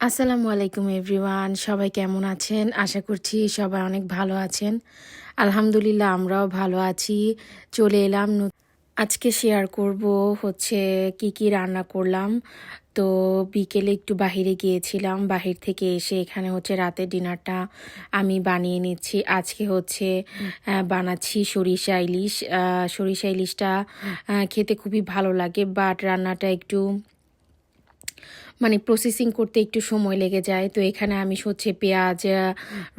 আসসালামু আলাইকুম এভরিওয়ান, সবাই কেমন আছেন? আশা করছি সবাই অনেক ভালো আছেন। আলহামদুলিল্লাহ আমরাও ভালো আছি। চলে এলাম আজকে শেয়ার করব হচ্ছে কি কি রান্না করলাম। তো বিকেলে একটু বাহিরে গিয়েছিলাম, বাহির থেকে এসে এখানে হচ্ছে রাতের ডিনারটা আমি বানিয়ে নিচ্ছি। আজকে হচ্ছে বানাচ্ছি সরিষা ইলিশ। সরিষা ইলিশটা খেতে খুবই ভালো লাগে বাট রান্নাটা একটু মানে প্রসেসিং করতে একটু সময় লেগে যায়। তো এখানে আমি হচ্ছে পেঁয়াজ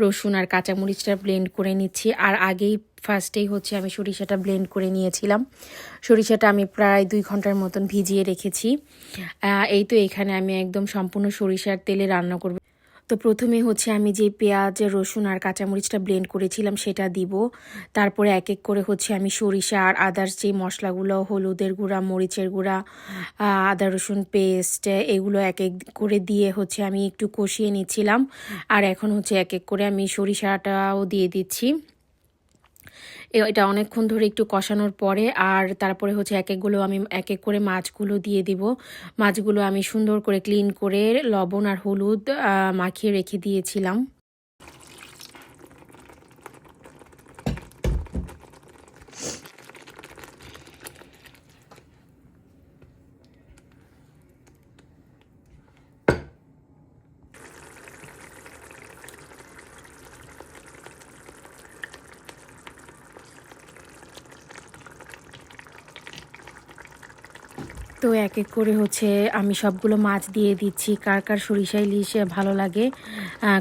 রসুন আর কাঁচামরিচটা ব্লেন্ড করে নিচ্ছি। আর আগেই ফার্স্টেই হচ্ছে আমি সরিষাটা ব্লেন্ড করে নিয়েছিলাম। সরিষাটা আমি প্রায় দুই ঘণ্টার মতন ভিজিয়ে রেখেছি। এই তো এখানে আমি একদম সম্পূর্ণ সরিষার তেলে রান্না করব। তো প্রথমে হচ্ছে আমি যে পেঁয়াজ, রসুন আর কাঁচামরিচটা ব্লেন্ড করেছিলাম সেটা দিব। তারপরে এক এক করে হচ্ছে আমি সরিষা আর আদার্স যে মশলাগুলো, হলুদের গুঁড়া, মরিচের গুঁড়া আদা, রসুন পেস্ট এগুলো এক এক করে দিয়ে হচ্ছে আমি একটু কষিয়ে নিচ্ছিলাম। আর এখন হচ্ছে এক এক করে আমি সরিষাটাও দিয়ে দিচ্ছি। এটা অনেকক্ষণ ধরে একটু কষানোর পরে, আর তারপরে হচ্ছে এক একগুলো আমি এক এক করে মাছগুলো দিয়ে দিব। মাছগুলো আমি সুন্দর করে ক্লিন করে লবণ আর হলুদ মাখিয়ে রেখে দিয়েছিলাম। তো এক এক করে হচ্ছে আমি সবগুলো মাছ দিয়ে দিচ্ছি। কার কার সরিষা ইলিশ ভালো লাগে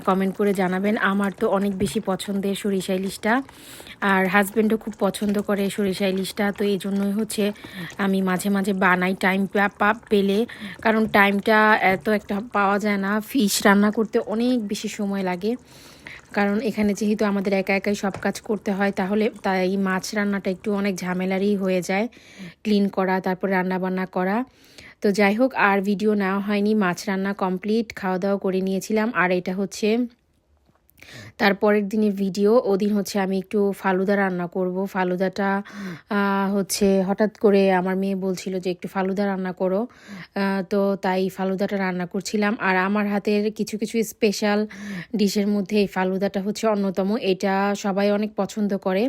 কমেন্ট করে জানাবেন। আমার তো অনেক বেশি পছন্দের সরিষা ইলিশটা। আর হাজব্যান্ডও খুব পছন্দ করে সরিষা ইলিশটা, তো এই জন্যই হচ্ছে আমি মাঝে মাঝে বানাই টাইম পেলে। কারণ টাইমটা এত একটা পাওয়া যায় না ফিশ রান্না করতে অনেক বেশি সময় লাগে। কারণ এখানে যেহেতু আমাদের একা একাই সব কাজ করতে হয়, তাহলে তাই মাছ রান্নাটা একটু অনেক ঝামেলারই হয়ে যায়। ক্লিন করা, তারপর রান্নাবান্না করা। তো যাই হোক, আর ভিডিও নেওয়া হয়নি। মাছ রান্না কমপ্লিট খাওয়া দাওয়া করে নিয়েছিলাম। আর এটা হচ্ছে তারপরের দিনের ভিডিও, ওদিন হচ্ছে আমি একটু ফালুদা রান্না করব। ফালুদাটা হচ্ছে হঠাৎ করে আমার মেয়ে বলছিল যে একটু ফালুদা রান্না করো। তো তাই ফালুদাটা রান্না করছিলাম। আর আমার হাতের কিছু কিছু স্পেশাল ডিশের মধ্যে এই ফালুদাটা হচ্ছে অন্যতম। এটা সবাই অনেক পছন্দ করে।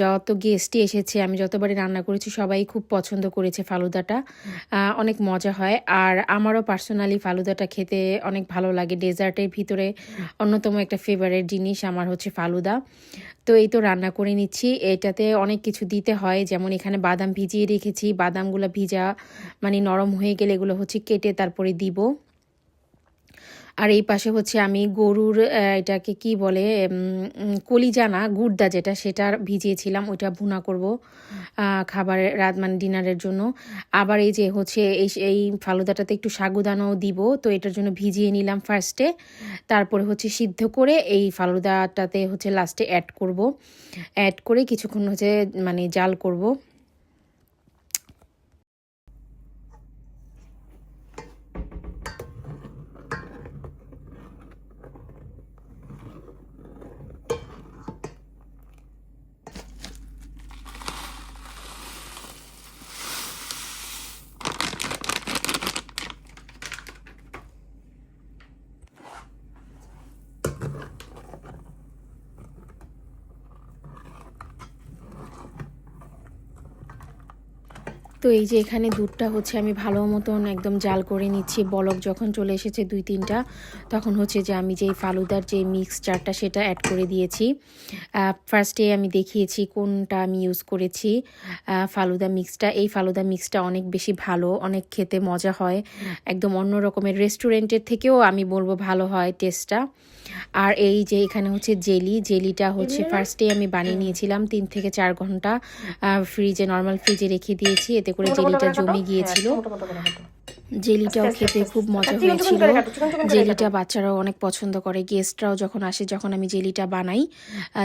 যত গেস্টই এসেছে। আমি যতবারই রান্না করেছি, সবাই খুব পছন্দ করেছে ফালুদাটা। অনেক মজা হয়। আর আমারও পার্সোনালি ফালুদাটা খেতে অনেক ভালো লাগে। ডেজার্টের ভিতরে অন্যতম একটা ফেভারেট জিনিস আমার হচ্ছে ফালুদা। তো এই তো রান্না করে নিচ্ছি। এটাতে অনেক কিছু দিতে হয়। যেমন এখানে বাদাম ভিজিয়ে রেখেছি। বাদামগুলো ভিজা মানে নরম হয়ে গেলে এগুলো হচ্ছে কেটে তারপরে দিব। আর এই পাশে হচ্ছে আমি গরুর এটাকে কি বলে উম, গুড়দা যেটা সেটা ভিজিয়েছিলাম ওইটা ভুনা করব খাবারের রাত মানে ডিনারের জন্য। আবার এই যে হচ্ছে এই এই ফালুদাটাতে একটু সাগুদানাও দিব তো এটার জন্য ভিজিয়ে নিলাম ফার্স্টে তারপরে হচ্ছে সিদ্ধ করে এই ফালুদাটাতে হচ্ছে লাস্টে অ্যাড করব। অ্যাড করে কিছুক্ষণ হচ্ছে মানে জাল করব। তো এই যে এখানে দুধটা হচ্ছে আমি ভালো মতন একদম জাল করে নিচ্ছি। বলক যখন চলে এসেছে দুই তিনটা তখন হচ্ছে যে আমি যে ফালুদার যে মিক্সচারটা সেটা অ্যাড করে দিয়েছি। ফার্স্টে আমি দেখিয়েছি কোনটা আমি ইউজ করেছি। ফালুদা মিক্সটা এই ফালুদা মিক্সটা অনেক বেশি ভালো অনেক খেতে মজা হয়। একদম অন্য রকমের রেস্টুরেন্টের থেকেও আমি বলব ভালো হয় টেস্টটা আর এই যে এখানে হচ্ছে জেলি জেলিটা হচ্ছে ফার্স্টে আমি বানিয়ে নিয়েছিলাম তিন থেকে চার ঘণ্টা। ফ্রিজে নর্মাল ফ্রিজে রেখে দিয়েছি। এতে করে জেলিটা জমে গিয়েছিল। জেলিটাও খেতে খুব মজা হয়েছিল। জেলিটা বাচ্চারাও অনেক পছন্দ করে গেস্টরাও যখন আসে যখন আমি জেলিটা বানাই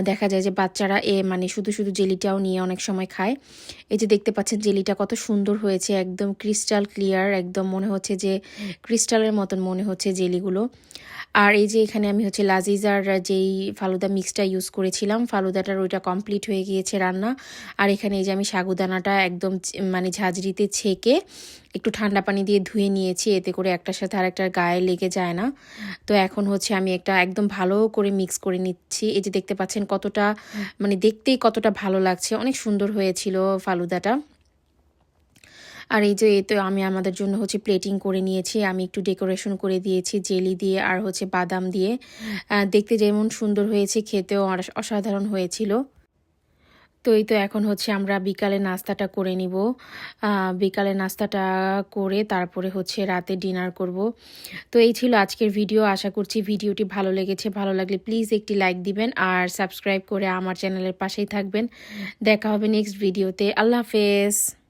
দেখা যায় যে বাচ্চারা এ মানে শুধু শুধু জেলিটাও নিয়ে অনেক সময় খায়। এই যে দেখতে পাচ্ছেন জেলিটা কত সুন্দর হয়েছে একদম ক্রিস্টাল ক্লিয়ার একদম মনে হচ্ছে যে ক্রিস্টালের মতন মনে হচ্ছে জেলিগুলো। আর এই যে এখানে আমি হচ্ছে লাজিজার যেই ফালুদা মিক্সটা ইউজ করেছিলাম ফালুদাটার ওইটা কমপ্লিট হয়ে গিয়েছে রান্না। আর এখানে এই যে আমি সাগুদানাটা একদম মানে ঝাঁঝরিতে ছেঁকে একটু ঠান্ডা পানি দিয়ে ধুয়ে নিয়েছি, এতে করে একটার সাথে আরেকটার গায়ে লেগে যায় না। তো এখন হচ্ছে আমি একটা একদম ভালো করে মিক্স করে নিচ্ছি। এই যে দেখতে পাচ্ছেন কতটা মানে দেখতেই কতটা ভালো লাগছে। অনেক সুন্দর হয়েছিল ফালুদাটা। আর এই যে এই তো আমি আমাদের জন্য হচ্ছে প্লেটিং করে নিয়েছি। আমি একটু ডেকোরেশন করে দিয়েছি জেলি দিয়ে আর হচ্ছে বাদাম দিয়ে। দেখতে যেমন সুন্দর হয়েছে, খেতেও অস- অসাধারণ হয়েছিল। তো এই তো এখন হচ্ছে আমরা বিকালে নাস্তাটা করে নিব। বিকালে নাস্তাটা করে তারপরে হচ্ছে রাতে ডিনার করব। তো এই ছিল আজকের ভিডিও। আশা করছি ভিডিওটি ভালো লেগেছে। ভালো লাগলে প্লিজ একটি লাইক দিবেন আর সাবস্ক্রাইব করে আমার চ্যানেলের পাশেই থাকবেন। দেখা হবে নেক্সট ভিডিওতে। আল্লাহ হাফেজ।